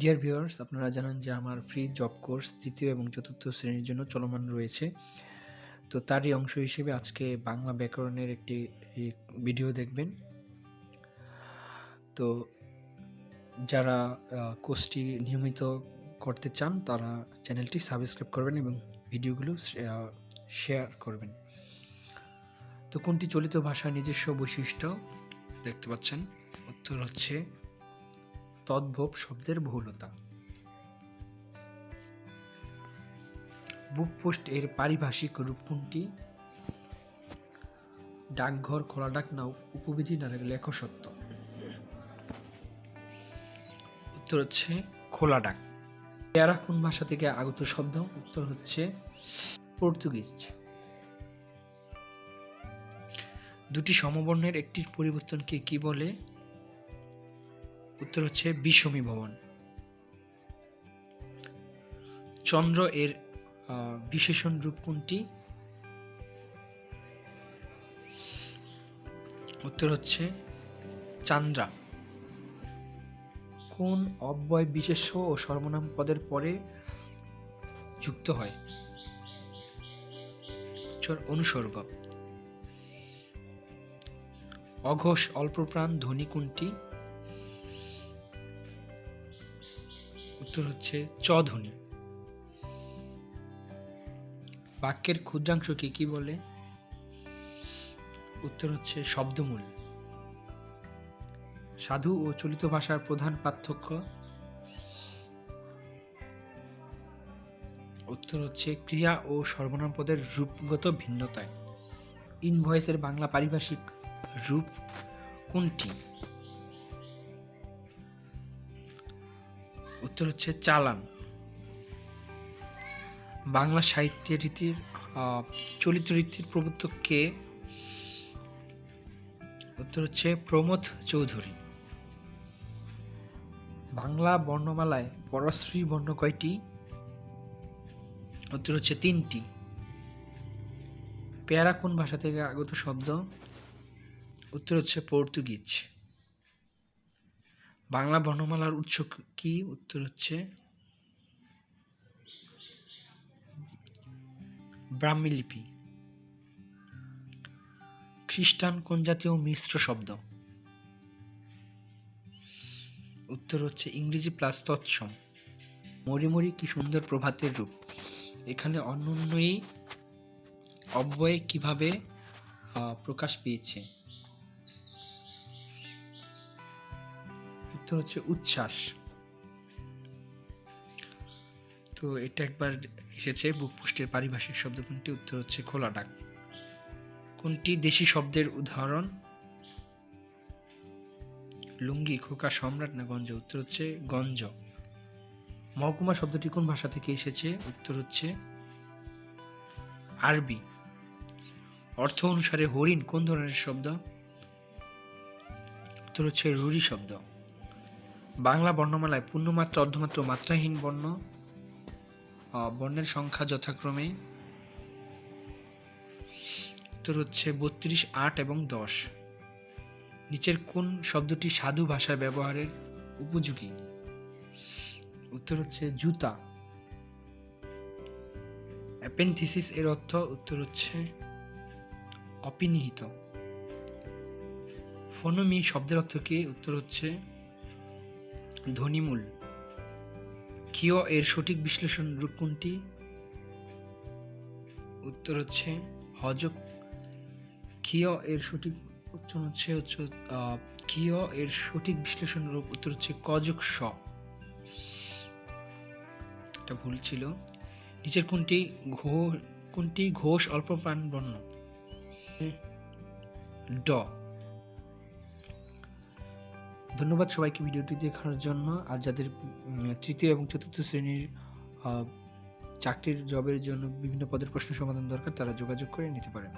Dear viewers আপনারা জানেন যে আমার ফ্রি জব কোর্স তৃতীয় এবং চতুর্থ শ্রেণির জন্য চলমান রয়েছে। তো তারই অংশ হিসেবে আজকে বাংলা ব্যাকরণের একটি ভিডিও দেখবেন। তো যারা কোর্সটি নিয়মিত করতে চান, তারা চ্যানেলটি সাবস্ক্রাইব করবেন এবং ভিডিওগুলো শেয়ার করবেন। তো কোনটি চলিত ভাষার নিজস্ব বৈশিষ্ট্য দেখতে পাচ্ছেন? উত্তর হচ্ছে তদ্ভব শব্দের বহুলতা। বুক পোস্ট এর পারিভাষিক রূপ কোনটি? ডাকঘর খোলা ডাক নাও উপবিধি না লেখ সত্য উত্তর হচ্ছে খোলা ডাক পেয়ারা কোন ভাষা থেকে আগত শব্দ? উত্তর হচ্ছে পর্তুগিজ। দুটি সমবর্ণের একটির পরিবর্তনকে কি বলে? উত্তর হচ্ছে বিষমী ভবন। চন্দ্র এর বিশেষণ রূপ কোনটি? উত্তর হচ্ছে চান্দ্রা। কোন অব্যয় বিশেষ্য ও সর্বনাম পদের পরে যুক্ত হয়? অনুসর্গ। অঘোষ অল্পপ্রাণ ধ্বনি কোনটি? উত্তর হচ্ছে চ ধ্বনি বাক্যের ক্ষুদ্রাংশকে কি বলে? উত্তর হচ্ছে শব্দমূল। সাধু ও চলিত ভাষার প্রধান পার্থক্য? উত্তর হচ্ছে ক্রিয়া ও সর্বনাম পদের রূপগত ভিন্নতায়। ইনভয়েসের বাংলা পারিভাষিক রূপ কোনটি? উত্তর হচ্ছে চালান। বাংলা সাহিত্যের রীতির চলিত রীতির প্রবর্তক কে? উত্তর হচ্ছে প্রমোদ চৌধুরী। বাংলা বর্ণমালায় পরশ্রী বর্ণ কয়টি? উত্তর হচ্ছে তিনটি। পেয়ারা কোন ভাষা থেকে আগত শব্দ? উত্তর হচ্ছে পর্তুগিজ। বাংলা বর্ণমালার উৎস কি উত্তর হচ্ছে ব্রাহ্মী লিপি খ্রিস্টান কোন জাতীয় মিশ্র শব্দ? উত্তর হচ্ছে ইংরেজি প্লাস তৎসম। মরিমরি কি সুন্দর প্রভাতের রূপ? এখানে অনন্যই অব্যয়ে কীভাবে প্রকাশ পেয়েছে? উত্তর হচ্ছে উচ্ছ্বাস। তো এটা একবার এসেছে, বুক পোস্টের পারিভাষিক শব্দ কোনটি? উত্তর হচ্ছে খোলা ডাক। কোনটি দেশি শব্দের উদাহরণ? লুঙ্গি, খোকা, সম্রাট না গঞ্জ? উত্তর হচ্ছে গঞ্জ। মহকুমা শব্দটি কোন ভাষা থেকে এসেছে? উত্তর হচ্ছে আরবি। অর্থ অনুসারে হরিণ কোন ধরনের শব্দ? উত্তর হচ্ছে রুরি শব্দ। বাংলা বর্ণমালায় পূর্ণমাত্রা, অর্ধমাত্র, মাত্রাহীন বর্ণ বর্ণের সংখ্যা যথাক্রমে। উত্তর হচ্ছে বত্রিশ, আট এবং দশ। নিচের কোন শব্দটি সাধু ভাষায় ব্যবহারের উপযোগী? উত্তর হচ্ছে জুতা। অ্যাপেন্থিসিস এর অর্থ উত্তর হচ্ছে অপিনিহিত। ফোনমি শব্দের অর্থ কি? উত্তর হচ্ছে ধ্বনিমূল। কিয় এর সঠিক বিশ্লেষণ রূপ কোনটি? উত্তর হচ্ছে হজক কিয় এর সঠিক উচ্চারণ হচ্ছে হচ্ছে কিয় এর সঠিক বিশ্লেষণ রূপ? উত্তর হচ্ছে কজক স। এটা ভুল ছিল। নিচের কোনটি ঘো কোনটি ঘোষ অল্প প্রাণ বর্ণ? ড। ধন্যবাদ সবাইকে ভিডিওটি দেখার জন্য। আর যাদের তৃতীয় এবং চতুর্থ শ্রেণির চাকরির জবের জন্য বিভিন্ন পদের প্রশ্ন সমাধান দরকার, তারা যোগাযোগ করে নিতে পারেন।